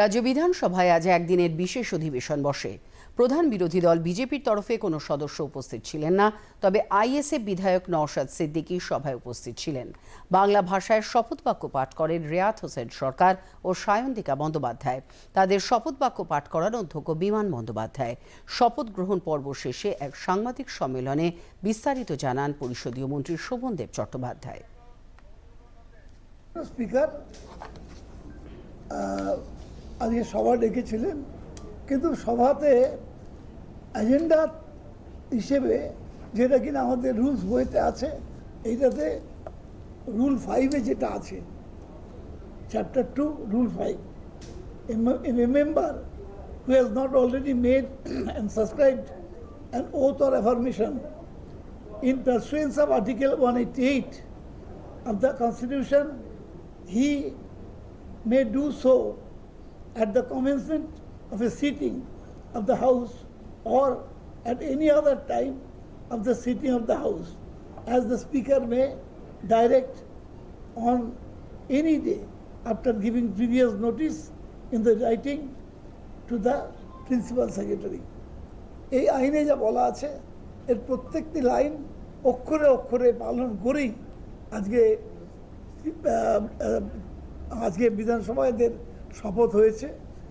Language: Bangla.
রাজ্য বিধানসভায় আজ একদিনের বিশেষ অধিবেশন বসে। প্রধান বিরোধী দল বিজেপির তরফে কোনো সদস্য উপস্থিত ছিলেন না, তবে আইএসএফ বিধায়ক নওশাদ সিদ্দিকী সভায় উপস্থিত ছিলেন। বাংলা ভাষায় শপথ বাক্য পাঠ করেন রেয়াত হোসেন সরকার ও সায়ন্তিকা বন্দ্যোপাধ্যায়। তাদের শপথ বাক্য পাঠ করান অধ্যক্ষ বিমান বন্দ্যোপাধ্যায়। শপথ গ্রহণ পর্ব শেষে এক সাংবাদিক সম্মেলনে বিস্তারিত জানান পরিষদীয় মন্ত্রী শোভনদেব চট্টোপাধ্যায়। স্পিকার আজকে সভা ডেকেছিলেন, কিন্তু সভাতে এজেন্ডা হিসেবে যেটা কিনা আমাদের রুলস বইতে আছে, এইটাতে রুল ফাইভে যেটা আছে chapter two rule five M a member who has not already made and subscribe and oath or affirmation in pursuance of article one eighty eight of the constitution he may do so at the commencement of a sitting of the House or at any other time of the sitting of the House, as the Speaker may direct on any day after giving previous notice in the writing to the Principal Secretary. এই আইনে যা বলা আছে এর প্রত্যেকটি লাইন অক্ষরে অক্ষরে পালন করেই আজকে আজকে বিধানসভা এদের শপথ হয়েছে।